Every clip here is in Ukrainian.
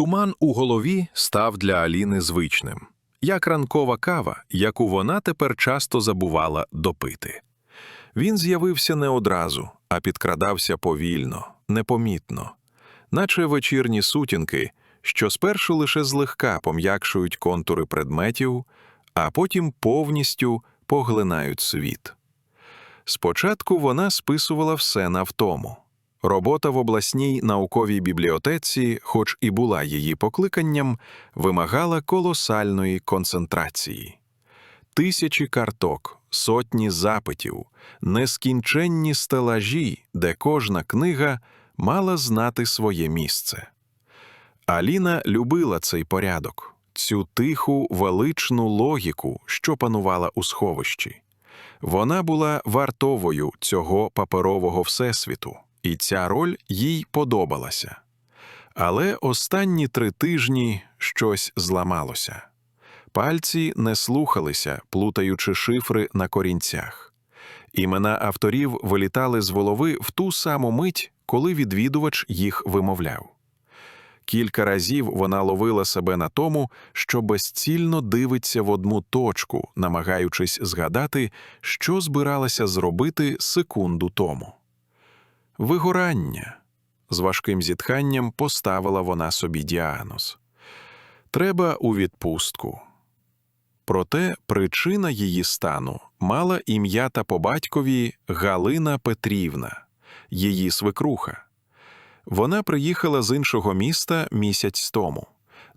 Туман у голові став для Аліни звичним, як ранкова кава, яку вона тепер часто забувала допити. Він з'явився не одразу, а підкрадався повільно, непомітно, наче вечірні сутінки, що спершу лише злегка пом'якшують контури предметів, а потім повністю поглинають світ. Спочатку вона списувала все на втому. Робота в обласній науковій бібліотеці, хоч і була її покликанням, вимагала колосальної концентрації. Тисячі карток, сотні запитів, нескінченні стелажі, де кожна книга мала знати своє місце. Аліна любила цей порядок, цю тиху, величну логіку, що панувала у сховищі. Вона була вартовою цього паперового всесвіту, і ця роль їй подобалася. Але останні три тижні щось зламалося. Пальці не слухалися, плутаючи шифри на корінцях. Імена авторів вилітали з голови в ту саму мить, коли відвідувач їх вимовляв. Кілька разів вона ловила себе на тому, що безцільно дивиться в одну точку, намагаючись згадати, що збиралася зробити секунду тому. Вигорання. З важким зітханням поставила вона собі діагноз. Треба у відпустку. Проте причина її стану мала ім'я та по батькові Галина Петрівна, її свекруха. Вона приїхала з іншого міста місяць тому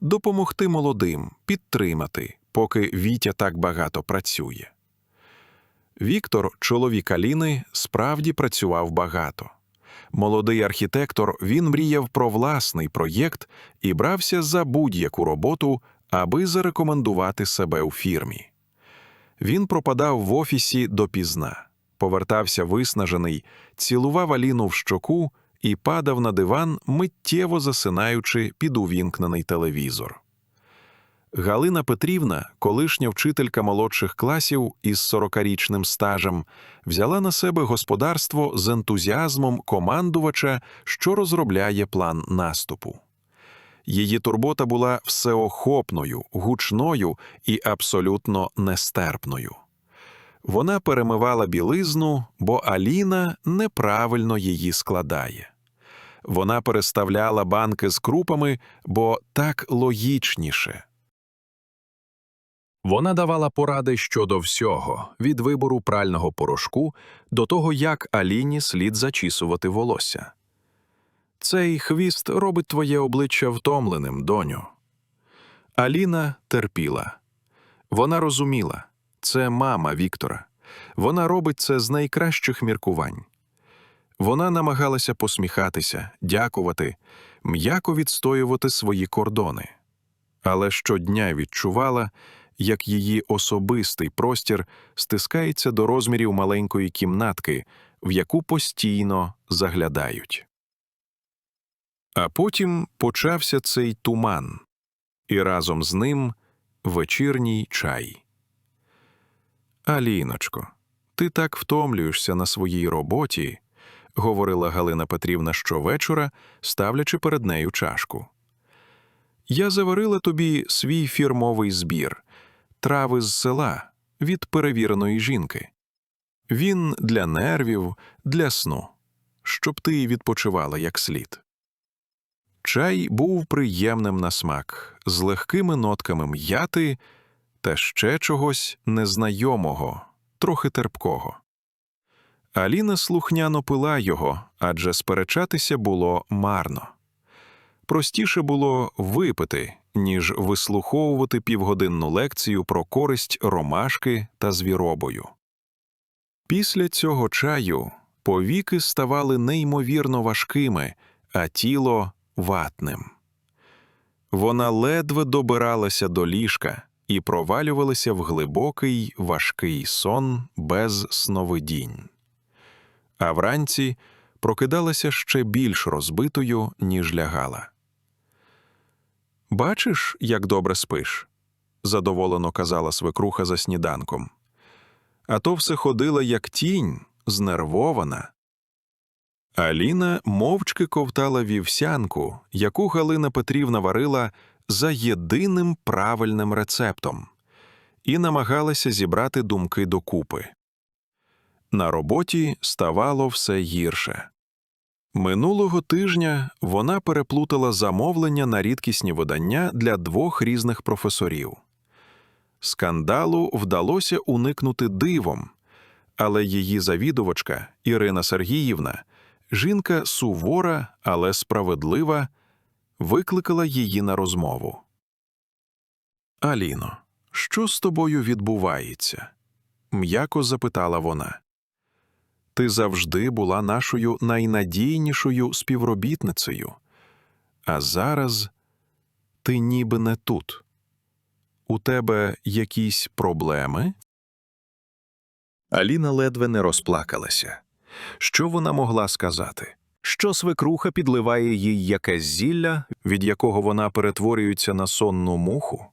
допомогти молодим, підтримати, поки Вітя так багато працює. Віктор, чоловік Аліни, справді працював багато. Молодий архітектор він мріяв про власний проєкт і брався за будь-яку роботу, аби зарекомендувати себе у фірмі. Він пропадав в офісі допізна, повертався виснажений, цілував Аліну в щоку і падав на диван, миттєво засинаючи під увімкнений телевізор. Галина Петрівна, колишня вчителька молодших класів із 40-річним стажем, взяла на себе господарство з ентузіазмом командувача, що розробляє план наступу. Її турбота була всеохопною, гучною і абсолютно нестерпною. Вона перемивала білизну, бо Аліна неправильно її складає. Вона переставляла банки з крупами, бо так логічніше. Вона давала поради щодо всього від вибору прального порошку до того, як Аліні слід зачісувати волосся. Цей хвіст робить твоє обличчя втомленим, доню. Аліна терпіла. Вона розуміла це мама Віктора. Вона робить це з найкращих міркувань. Вона намагалася посміхатися, дякувати, м'яко відстоювати свої кордони, але щодня відчувала, як її особистий простір стискається до розмірів маленької кімнатки, в яку постійно заглядають. А потім почався цей туман, і разом з ним вечірній чай. Аліночко, ти так втомлюєшся на своїй роботі, говорила Галина Петрівна щовечора, ставлячи перед нею чашку. Я заварила тобі свій фірмовий збір, трави з села від перевіреної жінки. Він для нервів, для сну, щоб ти відпочивала як слід. Чай був приємним на смак, з легкими нотками м'яти та ще чогось незнайомого, трохи терпкого. Аліна слухняно пила його, адже сперечатися було марно. Простіше було випити, ніж вислуховувати півгодинну лекцію про користь ромашки та звіробою. Після цього чаю повіки ставали неймовірно важкими, а тіло ватним. Вона ледве добиралася до ліжка і провалювалася в глибокий важкий сон без сновидінь. А вранці прокидалася ще більш розбитою, ніж лягала. Бачиш, як добре спиш? задоволено казала свекруха за сніданком. А то все ходила, як тінь, знервована. Аліна мовчки ковтала вівсянку, яку Галина Петрівна варила за єдиним правильним рецептом, і намагалася зібрати думки докупи. На роботі ставало все гірше. Минулого тижня вона переплутала замовлення на рідкісні видання для двох різних професорів. Скандалу вдалося уникнути дивом, але її завідувачка Ірина Сергіївна, жінка сувора, але справедлива, викликала її на розмову. Аліно, що з тобою відбувається? м'яко запитала вона. Ти завжди була нашою найнадійнішою співробітницею, а зараз ти ніби не тут. У тебе якісь проблеми? Аліна ледве не розплакалася. Що вона могла сказати? Що свекруха підливає їй якесь зілля, від якого вона перетворюється на сонну муху?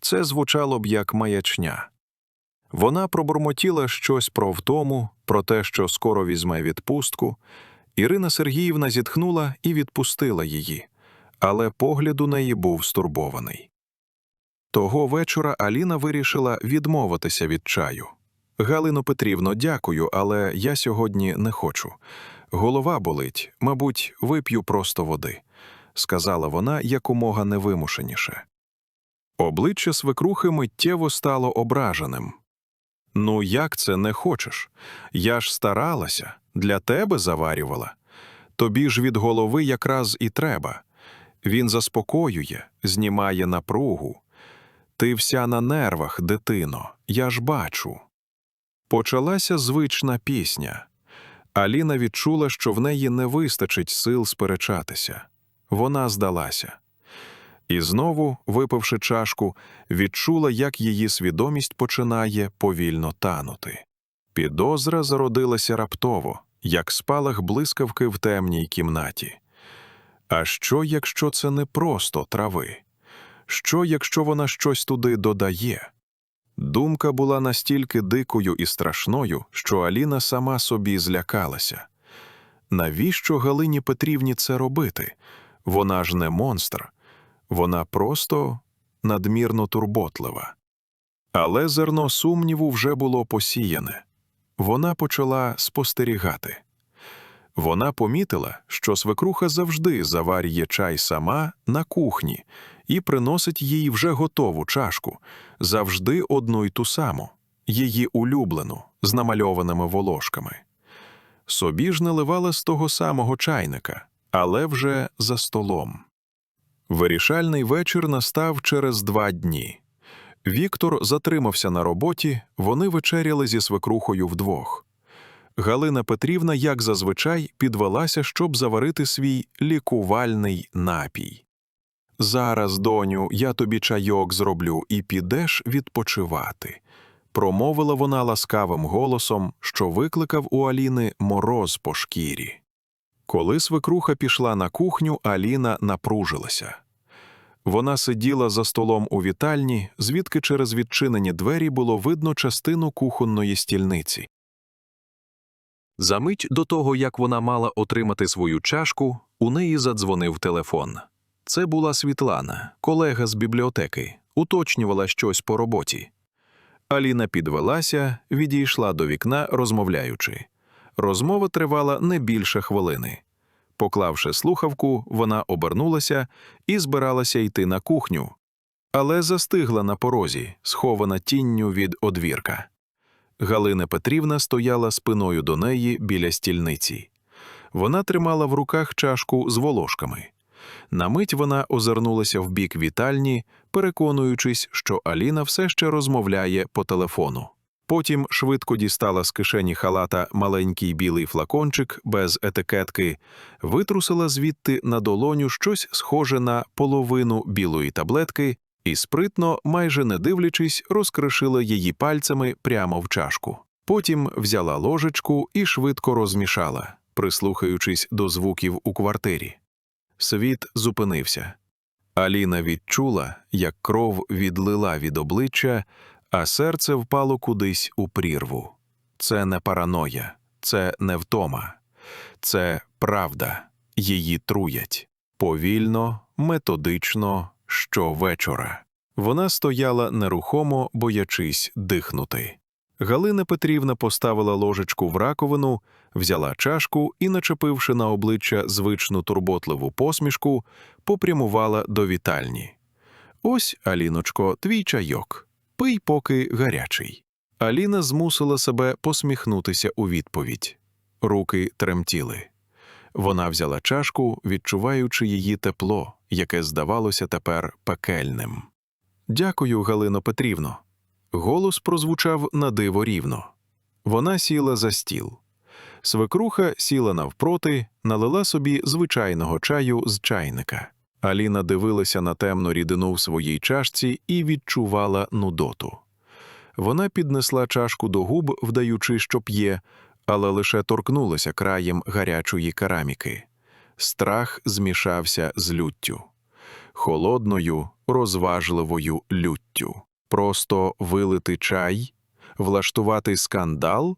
Це звучало б як маячня. Вона пробурмотіла щось про втому, про те, що скоро візьме відпустку. Ірина Сергіївна зітхнула і відпустила її, але погляд у неї був стурбований. Того вечора Аліна вирішила відмовитися від чаю. Галино Петрівно, дякую, але я сьогодні не хочу. Голова болить, мабуть, вип'ю просто води, сказала вона якомога невимушеніше. Обличчя свекрухи миттєво стало ображеним. Ну, як це не хочеш? Я ж старалася, для тебе заварювала. Тобі ж від голови якраз і треба. Він заспокоює, знімає напругу. Ти вся на нервах, дитино, я ж бачу. Почалася звична пісня. Аліна відчула, що в неї не вистачить сил сперечатися. Вона здалася. І знову, випивши чашку, відчула, як її свідомість починає повільно танути. Підозра зародилася раптово, як спалах блискавки в темній кімнаті. А що, якщо це не просто трави? Що, якщо вона щось туди додає? Думка була настільки дикою і страшною, що Аліна сама собі злякалася. Навіщо Галині Петрівні це робити? Вона ж не монстр, вона просто надмірно турботлива. Але зерно сумніву вже було посіяне. Вона почала спостерігати. Вона помітила, що свекруха завжди заварює чай сама на кухні і приносить їй вже готову чашку, завжди одну й ту саму, її улюблену, з намальованими волошками. Собі ж наливала з того самого чайника, але вже за столом. Вирішальний вечір настав через два дні. Віктор затримався на роботі, вони вечеряли зі свекрухою вдвох. Галина Петрівна, як зазвичай, підвелася, щоб заварити свій лікувальний напій. Зараз, доню, я тобі чайок зроблю і підеш відпочивати, промовила вона ласкавим голосом, що викликав у Аліни мороз по шкірі. Коли свекруха пішла на кухню, Аліна напружилася. Вона сиділа за столом у вітальні, звідки через відчинені двері було видно частину кухонної стільниці. Замить до того, як вона мала отримати свою чашку, у неї задзвонив телефон. Це була Світлана, колега з бібліотеки, уточнювала щось по роботі. Аліна підвелася, відійшла до вікна, розмовляючи. Розмова тривала не більше хвилини. Поклавши слухавку, вона обернулася і збиралася йти на кухню, але застигла на порозі, схована тінню від одвірка. Галина Петрівна стояла спиною до неї біля стільниці. Вона тримала в руках чашку з волошками. На мить вона озирнулася в бік вітальні, переконуючись, що Аліна все ще розмовляє по телефону. Потім швидко дістала з кишені халата маленький білий флакончик без етикетки, витрусила звідти на долоню щось схоже на половину білої таблетки і спритно, майже не дивлячись, розкришила її пальцями прямо в чашку. Потім взяла ложечку і швидко розмішала, прислухаючись до звуків у квартирі. Світ зупинився. Аліна відчула, як кров відлила від обличчя, а серце впало кудись у прірву. Це не параноя, це не втома. це правда, її труять. Повільно, методично, щовечора. Вона стояла нерухомо, боячись дихнути. Галина Петрівна поставила ложечку в раковину, взяла чашку і, начепивши на обличчя звичну турботливу посмішку, попрямувала до вітальні. Ось, Аліночко, твій чайок. Пий поки гарячий. Аліна змусила себе посміхнутися у відповідь. Руки тремтіли. Вона взяла чашку, відчуваючи її тепло, яке здавалося тепер пекельним. Дякую, Галино Петрівно. Голос прозвучав на диво рівно. Вона сіла за стіл. Свекруха сіла навпроти, налила собі звичайного чаю з чайника. Аліна дивилася на темну рідину в своїй чашці і відчувала нудоту. Вона піднесла чашку до губ, вдаючи, що п'є, але лише торкнулася краєм гарячої кераміки. Страх змішався з люттю. Холодною, розважливою люттю. Просто вилити чай, влаштувати скандал.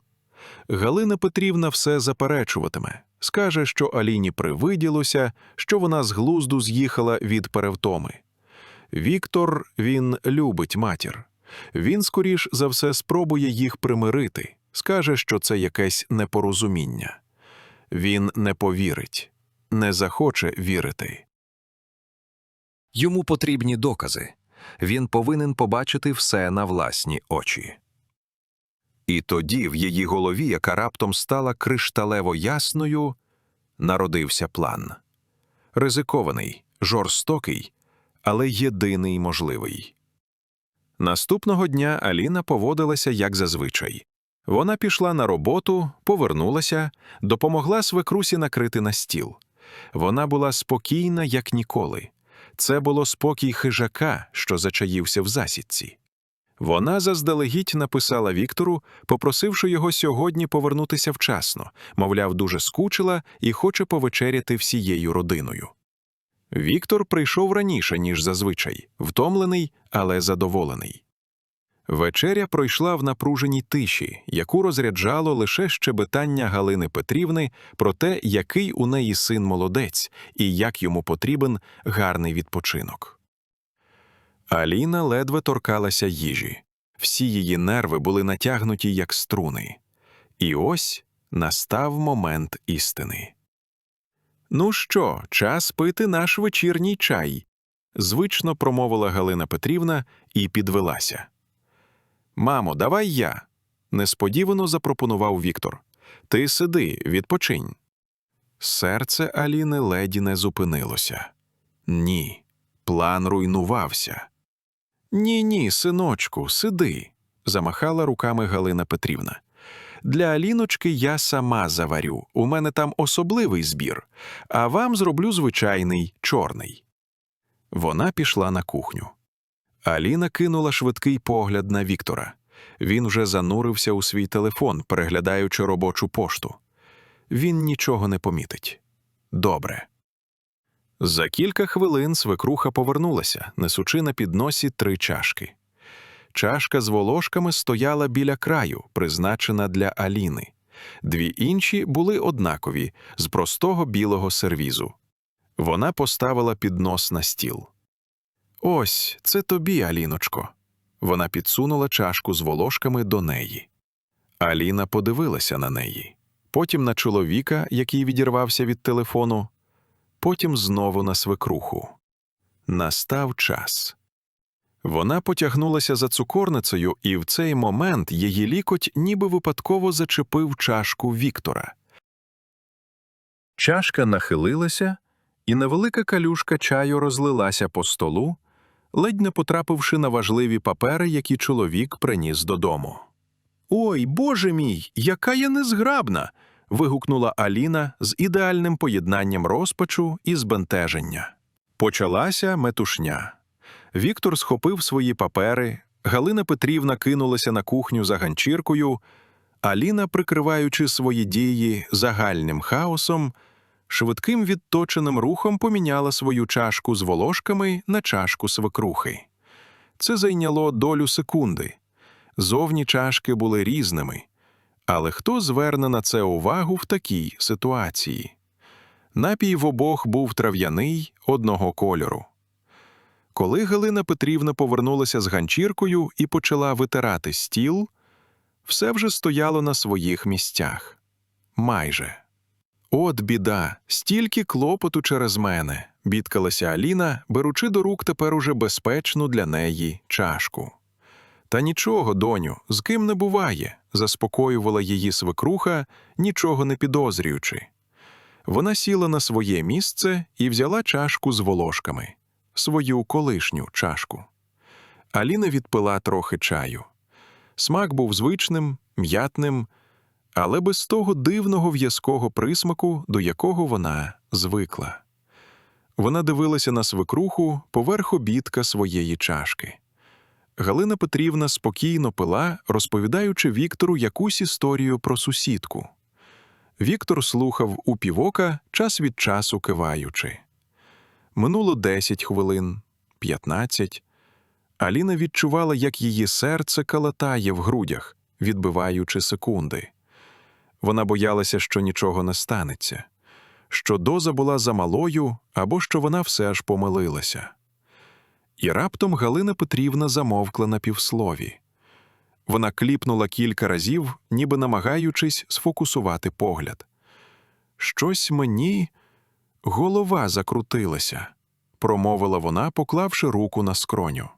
Галина Петрівна все заперечуватиме, скаже, що Аліні привиділося, що вона з глузду з'їхала від перевтоми. Віктор він любить матір. Він, скоріш за все, спробує їх примирити, скаже, що це якесь непорозуміння. Він не повірить, не захоче вірити. Йому потрібні докази. Він повинен побачити все на власні очі. І тоді в її голові, яка раптом стала кришталево ясною, народився план. Ризикований, жорстокий, але єдиний можливий. Наступного дня Аліна поводилася як зазвичай. Вона пішла на роботу, повернулася, допомогла свекрусі накрити на стіл. Вона була спокійна, як ніколи. Це було спокій хижака, що зачаївся в засідці. Вона заздалегідь написала Віктору, попросивши його сьогодні повернутися вчасно, мовляв, дуже скучила і хоче повечеряти всією родиною. Віктор прийшов раніше, ніж зазвичай, втомлений, але задоволений. Вечеря пройшла в напруженій тиші, яку розряджало лише щебетання Галини Петрівни про те, який у неї син молодець і як йому потрібен гарний відпочинок. Аліна ледве торкалася їжі. Всі її нерви були натягнуті, як струни. І ось настав момент істини. Ну що, час пити наш вечірній чай, звично промовила Галина Петрівна і підвелася. Мамо, давай я. несподівано запропонував Віктор. Ти сиди, відпочинь. Серце Аліни леді не зупинилося. Ні, план руйнувався. Ні, ні, синочку, сиди, замахала руками Галина Петрівна. Для Аліночки я сама заварю. У мене там особливий збір, а вам зроблю звичайний чорний. Вона пішла на кухню. Аліна кинула швидкий погляд на Віктора. Він вже занурився у свій телефон, переглядаючи робочу пошту. Він нічого не помітить. Добре. За кілька хвилин свекруха повернулася, несучи на підносі три чашки. Чашка з волошками стояла біля краю, призначена для Аліни. Дві інші були однакові, з простого білого сервізу. Вона поставила піднос на стіл. Ось, це тобі, Аліночко. Вона підсунула чашку з волошками до неї. Аліна подивилася на неї, потім на чоловіка, який відірвався від телефону, потім знову на свекруху. Настав час. Вона потягнулася за цукорницею, і в цей момент її лікоть ніби випадково зачепив чашку Віктора. Чашка нахилилася, і невелика калюшка чаю розлилася по столу, ледь не потрапивши на важливі папери, які чоловік приніс додому. Ой, боже мій, яка я незграбна. Вигукнула Аліна з ідеальним поєднанням розпачу і збентеження. Почалася метушня. Віктор схопив свої папери, Галина Петрівна кинулася на кухню за ганчіркою, Аліна, прикриваючи свої дії загальним хаосом, швидким відточеним рухом поміняла свою чашку з волошками на чашку свекрухи. Це зайняло долю секунди. Зовні чашки були різними, Але хто зверне на це увагу в такій ситуації? Напій в обох був трав'яний одного кольору. Коли Галина Петрівна повернулася з ганчіркою і почала витирати стіл, все вже стояло на своїх місцях. Майже. От біда, стільки клопоту через мене, бідкалася Аліна, беручи до рук тепер уже безпечну для неї чашку. Та нічого, доню, з ким не буває, заспокоювала її свекруха, нічого не підозрюючи. Вона сіла на своє місце і взяла чашку з волошками, свою колишню чашку. Аліна відпила трохи чаю. Смак був звичним, м'ятним, але без того дивного в'язкого присмаку, до якого вона звикла. Вона дивилася на свекруху поверх обідка своєї чашки. Галина Петрівна спокійно пила, розповідаючи Віктору якусь історію про сусідку. Віктор слухав у півока, час від часу киваючи. Минуло десять хвилин, п'ятнадцять. Аліна відчувала, як її серце калатає в грудях, відбиваючи секунди. Вона боялася, що нічого не станеться, що доза була замалою або що вона все ж помилилася. І раптом Галина Петрівна замовкла на півслові. Вона кліпнула кілька разів, ніби намагаючись сфокусувати погляд. Щось мені голова закрутилася, промовила вона, поклавши руку на скроню.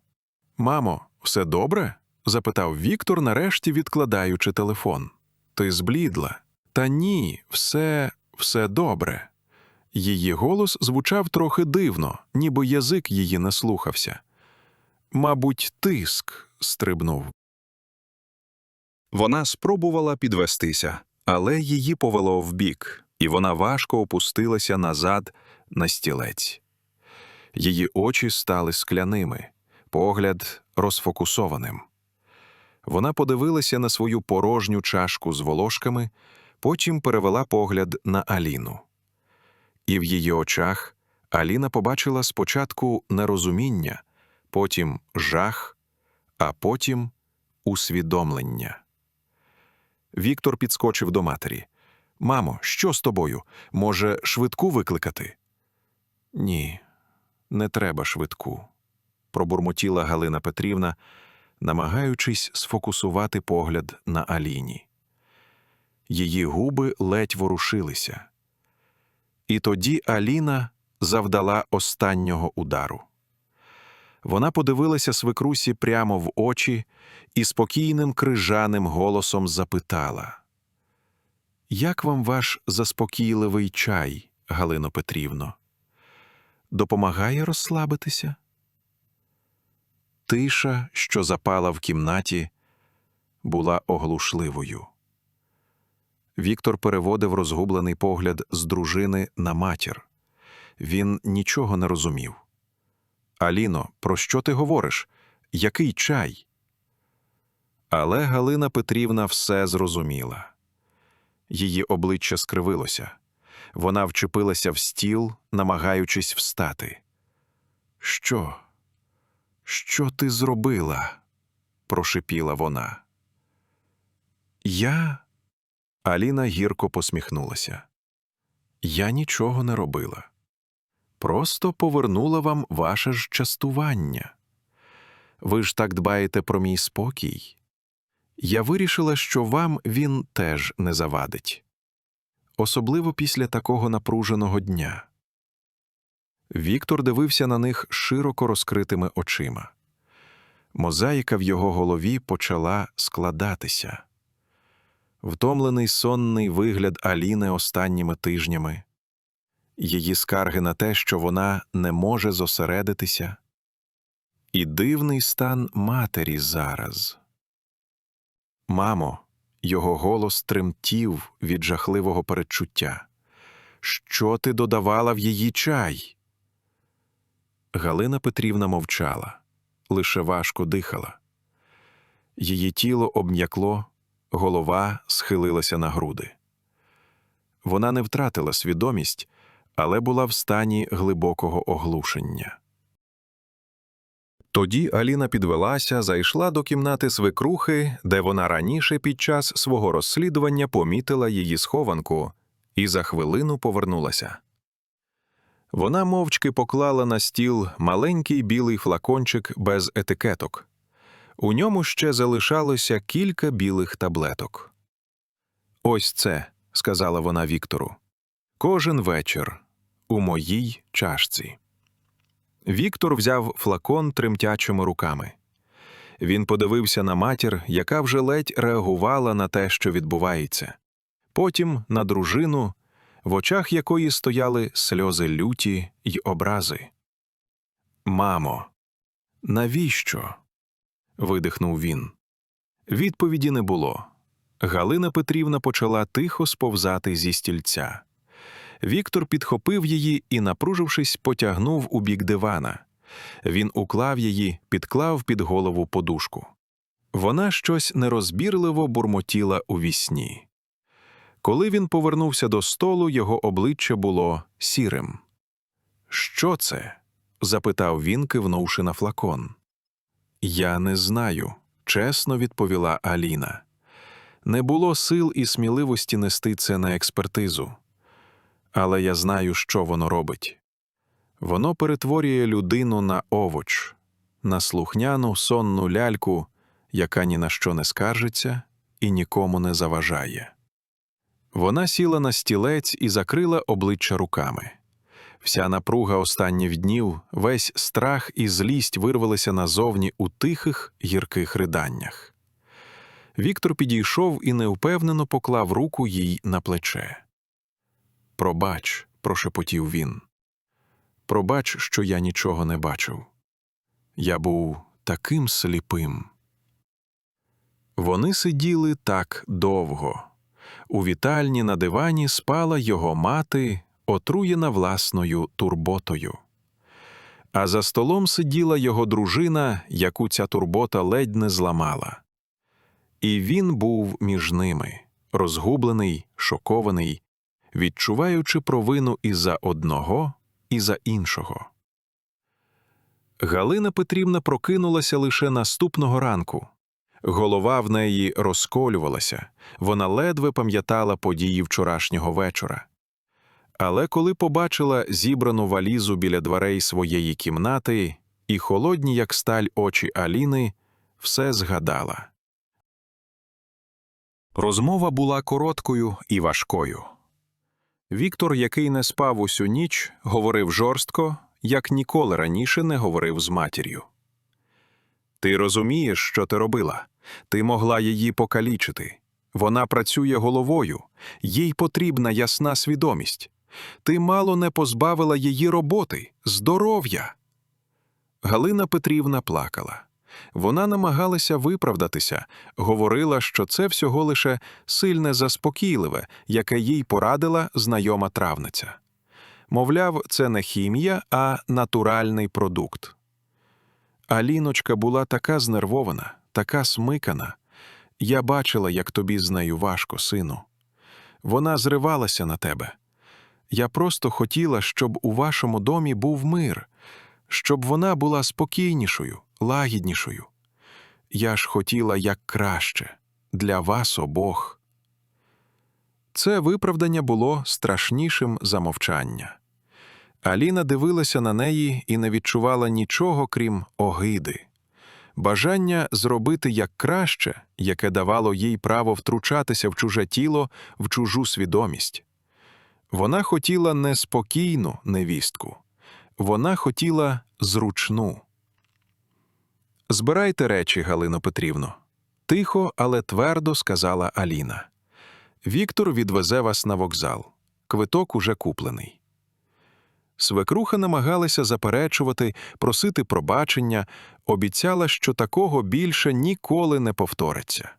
Мамо, все добре? запитав Віктор, нарешті відкладаючи телефон. Ти зблідла. Та ні, все, все добре. Її голос звучав трохи дивно, ніби язик її не слухався. Мабуть, тиск стрибнув. Вона спробувала підвестися, але її повело вбік, і вона важко опустилася назад на стілець. Її очі стали скляними, погляд розфокусованим. Вона подивилася на свою порожню чашку з волошками, потім перевела погляд на Аліну. І в її очах Аліна побачила спочатку нерозуміння, потім жах, а потім усвідомлення. Віктор підскочив до матері. Мамо, що з тобою? Може, швидку викликати? Ні, не треба швидку, пробурмотіла Галина Петрівна, намагаючись сфокусувати погляд на Аліні. Її губи ледь ворушилися. І тоді Аліна завдала останнього удару. Вона подивилася свекрусі прямо в очі і спокійним крижаним голосом запитала: Як вам ваш заспокійливий чай, Галино Петрівно? Допомагає розслабитися? Тиша, що запала в кімнаті, була оглушливою. Віктор переводив розгублений погляд з дружини на матір. Він нічого не розумів. Аліно, про що ти говориш? Який чай? Але Галина Петрівна все зрозуміла. Її обличчя скривилося. Вона вчепилася в стіл, намагаючись встати. Що? Що ти зробила? прошипіла вона. Я. Аліна гірко посміхнулася. Я нічого не робила. Просто повернула вам ваше ж частування. Ви ж так дбаєте про мій спокій. Я вирішила, що вам він теж не завадить. Особливо після такого напруженого дня. Віктор дивився на них широко розкритими очима. Мозаїка в його голові почала складатися. Втомлений сонний вигляд Аліни останніми тижнями, її скарги на те, що вона не може зосередитися, і дивний стан матері зараз. Мамо, його голос тремтів від жахливого передчуття. Що ти додавала в її чай? Галина Петрівна мовчала, лише важко дихала. Її тіло обм'якло, голова схилилася на груди. Вона не втратила свідомість, але була в стані глибокого оглушення. Тоді Аліна підвелася, зайшла до кімнати свекрухи, де вона раніше під час свого розслідування помітила її схованку, і за хвилину повернулася. Вона мовчки поклала на стіл маленький білий флакончик без етикеток. У ньому ще залишалося кілька білих таблеток. Ось це, сказала вона Віктору. Кожен вечір у моїй чашці. Віктор взяв флакон тремтячими руками. Він подивився на матір, яка вже ледь реагувала на те, що відбувається. Потім на дружину, в очах якої стояли сльози люті й образи. Мамо, навіщо? Видихнув він. Відповіді не було. Галина Петрівна почала тихо сповзати зі стільця. Віктор підхопив її і, напружившись, потягнув у бік дивана. Він уклав її, підклав під голову подушку. Вона щось нерозбірливо бурмотіла у вісні. Коли він повернувся до столу, його обличчя було сірим. Що це? запитав він, кивнувши на флакон. Я не знаю, чесно відповіла Аліна. Не було сил і сміливості нести це на експертизу. Але я знаю, що воно робить. Воно перетворює людину на овоч, на слухняну сонну ляльку, яка ні на що не скаржиться і нікому не заважає. Вона сіла на стілець і закрила обличчя руками. Вся напруга останніх днів, весь страх і злість вирвалися назовні у тихих гірких риданнях. Віктор підійшов і неупевнено поклав руку їй на плече. Пробач, прошепотів він. Пробач, що я нічого не бачив. Я був таким сліпим. Вони сиділи так довго. У вітальні на дивані спала його мати, отруєна власною турботою. А за столом сиділа його дружина, яку ця турбота ледь не зламала. І він був між ними, розгублений, шокований, відчуваючи провину і за одного, і за іншого. Галина Петрівна прокинулася лише наступного ранку. Голова в неї розколювалася, вона ледве пам'ятала події вчорашнього вечора. Але коли побачила зібрану валізу біля дверей своєї кімнати і холодні, як сталь очі Аліни, все згадала. Розмова була короткою і важкою. Віктор, який не спав усю ніч, говорив жорстко, як ніколи раніше не говорив з матір'ю. Ти розумієш, що ти робила? Ти могла її покалічити. Вона працює головою, їй потрібна ясна свідомість. Ти мало не позбавила її роботи, здоров'я. Галина Петрівна плакала. Вона намагалася виправдатися, говорила, що це всього лише сильне заспокійливе, яке їй порадила знайома травниця. Мовляв, це не хімія, а натуральний продукт. Аліночка була така знервована, така смикана. Я бачила, як тобі з нею важко, сину. Вона зривалася на тебе. Я просто хотіла, щоб у вашому домі був мир, щоб вона була спокійнішою, лагіднішою. Я ж хотіла як краще для вас обох. Це виправдання було страшнішим за мовчання. Аліна дивилася на неї і не відчувала нічого, крім огиди. Бажання зробити як краще, яке давало їй право втручатися в чуже тіло, в чужу свідомість. Вона хотіла не спокійну невістку, вона хотіла зручну. Збирайте речі, Галино Петрівно. Тихо, але твердо сказала Аліна. Віктор відвезе вас на вокзал. Квиток уже куплений. Свекруха намагалася заперечувати, просити пробачення, обіцяла, що такого більше ніколи не повториться.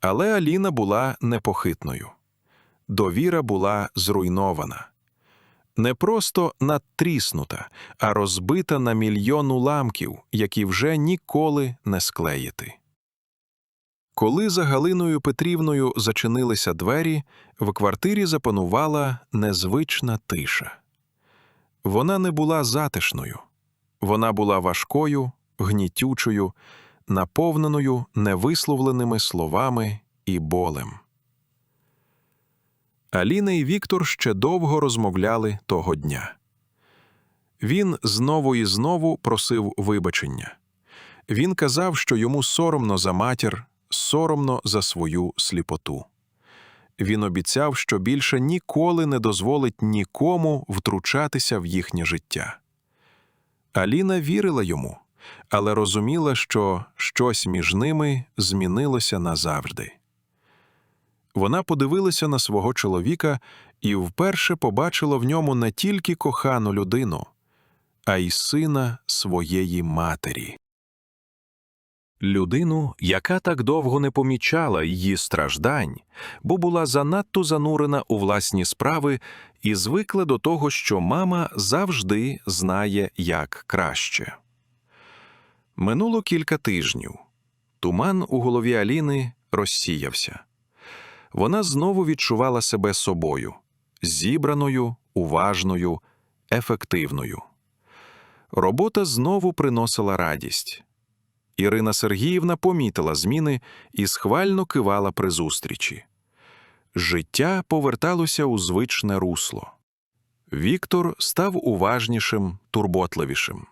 Але Аліна була непохитною. Довіра була зруйнована. Не просто надтріснута, а розбита на мільйон уламків, які вже ніколи не склеїти. Коли за Галиною Петрівною зачинилися двері, в квартирі запанувала незвична тиша. Вона не була затишною, вона була важкою, гнітючою, наповненою невисловленими словами і болем. Аліна і Віктор ще довго розмовляли того дня. Він знову і знову просив вибачення. Він казав, що йому соромно за матір, соромно за свою сліпоту. Він обіцяв, що більше ніколи не дозволить нікому втручатися в їхнє життя. Аліна вірила йому, але розуміла, що щось між ними змінилося назавжди. Вона подивилася на свого чоловіка і вперше побачила в ньому не тільки кохану людину, а й сина своєї матері. Людину, яка так довго не помічала її страждань, бо була занадто занурена у власні справи і звикла до того, що мама завжди знає, як краще. Минуло кілька тижнів. Туман у голові Аліни розсіявся. Вона знову відчувала себе собою зібраною, уважною, ефективною. Робота знову приносила радість. Ірина Сергіївна помітила зміни і схвально кивала при зустрічі. Життя поверталося у звичне русло. Віктор став уважнішим, турботливішим.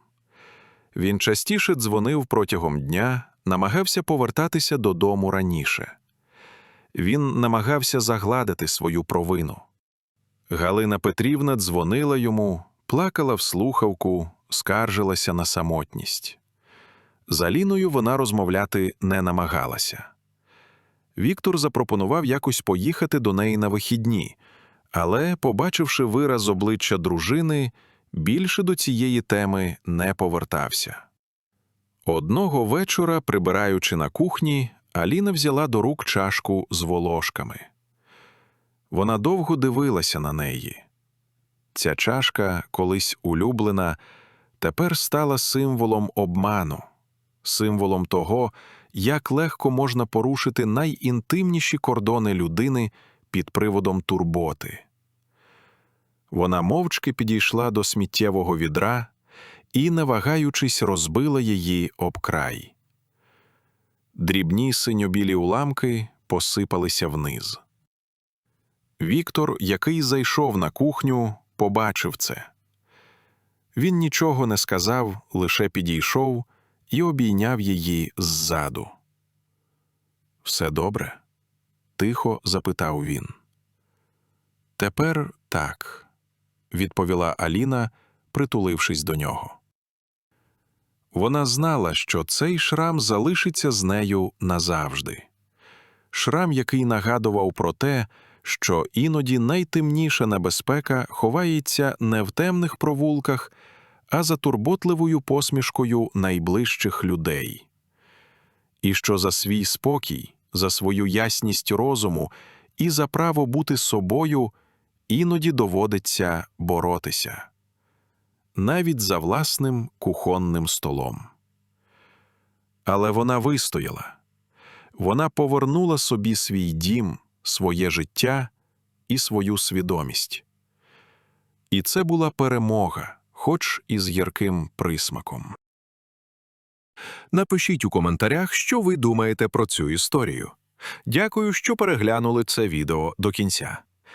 Він частіше дзвонив протягом дня, намагався повертатися додому раніше. Він намагався загладити свою провину. Галина Петрівна дзвонила йому, плакала в слухавку, скаржилася на самотність. З Аліною вона розмовляти не намагалася. Віктор запропонував якось поїхати до неї на вихідні, але, побачивши вираз обличчя дружини, більше до цієї теми не повертався. Одного вечора, прибираючи на кухні, Аліна взяла до рук чашку з волошками. Вона довго дивилася на неї. Ця чашка, колись улюблена, тепер стала символом обману, символом того, як легко можна порушити найінтимніші кордони людини під приводом турботи. Вона мовчки підійшла до сміттєвого відра і, не вагаючись, розбила її об край. Дрібні синьо-білі уламки посипалися вниз. Віктор, який зайшов на кухню, побачив це. Він нічого не сказав, лише підійшов і обійняв її ззаду. Все добре? тихо запитав він. Тепер так, відповіла Аліна, притулившись до нього. Вона знала, що цей шрам залишиться з нею назавжди. Шрам, який нагадував про те, що іноді найтемніша небезпека ховається не в темних провулках, а за турботливою посмішкою найближчих людей. І що за свій спокій, за свою ясність розуму і за право бути собою іноді доводиться боротися навіть за власним кухонним столом. Але вона вистояла вона повернула собі свій дім, своє життя і свою свідомість. І це була перемога, хоч і з гірким присмаком. Напишіть у коментарях, що ви думаєте про цю історію. Дякую, що переглянули це відео до кінця.